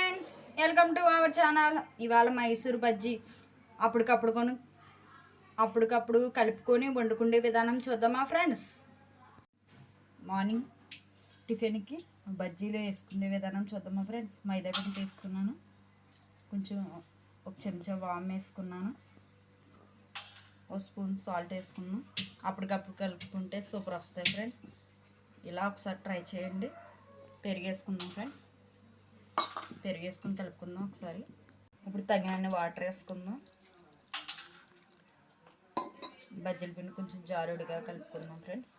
Friends welcome to our channel. ఇవాళ మైసూర్ బజ్జీ అప్పటికప్పుడు కొను అప్పటికప్పుడు కలుపుకొని వండుకునే విధానం చూద్దామా ఫ్రెండ్స్? మార్నింగ్ టిఫిన్కి బజ్జీలు వేసుకునే విధానం చూద్దామా ఫ్రెండ్స్? మైదా పిండి తీసుకున్నాను. కొంచెం ఒక చెంచా వామ్ వేసుకున్నాను. ఒక స్పూన్ సాల్ట్ వేసుకున్నాను అప్పటికప్పుడు కలుపుకుంటే సూపర్ వస్తాయి ఫ్రెండ్స్. ఇలా ఒకసారి ట్రై చేయండి. పెరిగేసుకుందాం ఫ్రెండ్స్. పెరుగు వేసుకొని కలుపుకుందాం ఒకసారి. ఇప్పుడు తగినన్ని వాటర్ వేసుకుందాం. బజ్జీల పిండి కొంచెం జారుడిగా కలుపుకుందాం ఫ్రెండ్స్.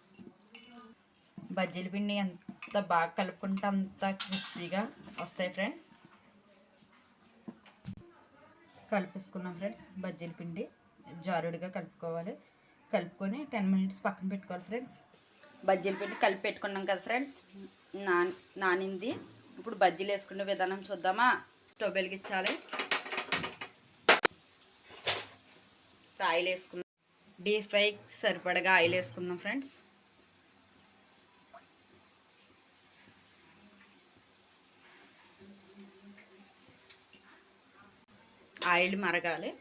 బజ్జీల పిండి ఎంత బాగా కలుపుకుంటే అంత క్రిస్పీగా వస్తాయి ఫ్రెండ్స్. కలిపేసుకున్నాం ఫ్రెండ్స్ బజ్జీల పిండి. జారుడిగా కలుపుకోవాలి. కలుపుకొని టెన్ మినిట్స్ పక్కన పెట్టుకోవాలి ఫ్రెండ్స్. బజ్జీల పిండి కలిపి పెట్టుకున్నాం కదా ఫ్రెండ్స్. నా నానింది. ఇప్పుడు బజ్జీలు వేసుకునే విధానం చూద్దామా? స్టవ్ వెలిగించాలి ఆయిల్ వేసుకుందాం డీప్ ఫ్రై సరిపడగా ఆయిల్ వేసుకుందాం ఫ్రెండ్స్. ఆయిల్ మరగాలి.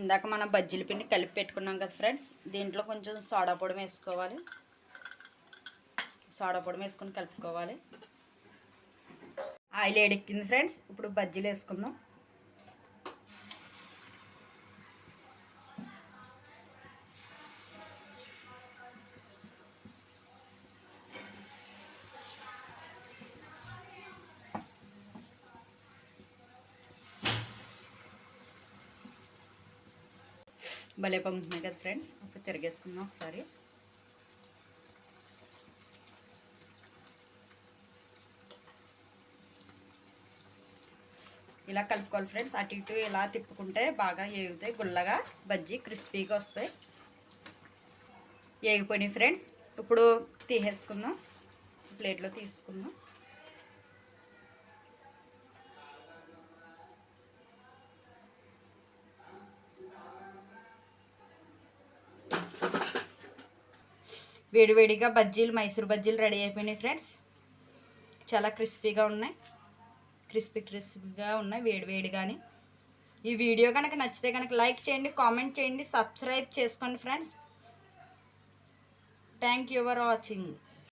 ఇందాక మనం బజ్జీల పిండి కలిపి పెట్టుకున్నాం కదా ఫ్రెండ్స్ దీంట్లో కొంచెం సోడా పొడి వేసుకోవాలి. సోడా పొడి వేసుకొని కలుపుకోవాలి. ఆయిల్ ఏడెక్కింది ఫ్రెండ్స్. ఇప్పుడు బజ్జీలు వేసుకుందాం. భలే పొంగుతున్నాయి కదా ఫ్రెండ్స్. ఇప్పుడు తిరిగేసుకుందాం ఒకసారి. ఇలా కలుపుకోవాలి ఫ్రెండ్స్. అటు ఇటు ఇలా తిప్పుకుంటే బాగా ఏగుతాయి. గుల్లగా బజ్జీ క్రిస్పీగా వస్తాయి. ఏగిపోయినాయి ఫ్రెండ్స్. ఇప్పుడు తీసేసుకుందాం. ప్లేట్లో తీసుకుందాం. వేడివేడిగా బజ్జీలు మైసూర్ బజ్జీలు రెడీ అయిపోయినాయి ఫ్రెండ్స్. చాలా క్రిస్పీగా ఉన్నాయి. క్రిస్పీ క్రిస్పీగా ఉన్నాయి వేడివేడిగాని ఈ వీడియో కనుక నచ్చితే కనుక లైక్ చేయండి కామెంట్ చేయండి సబ్స్క్రైబ్ చేసుకోండి friends. Thank you for watching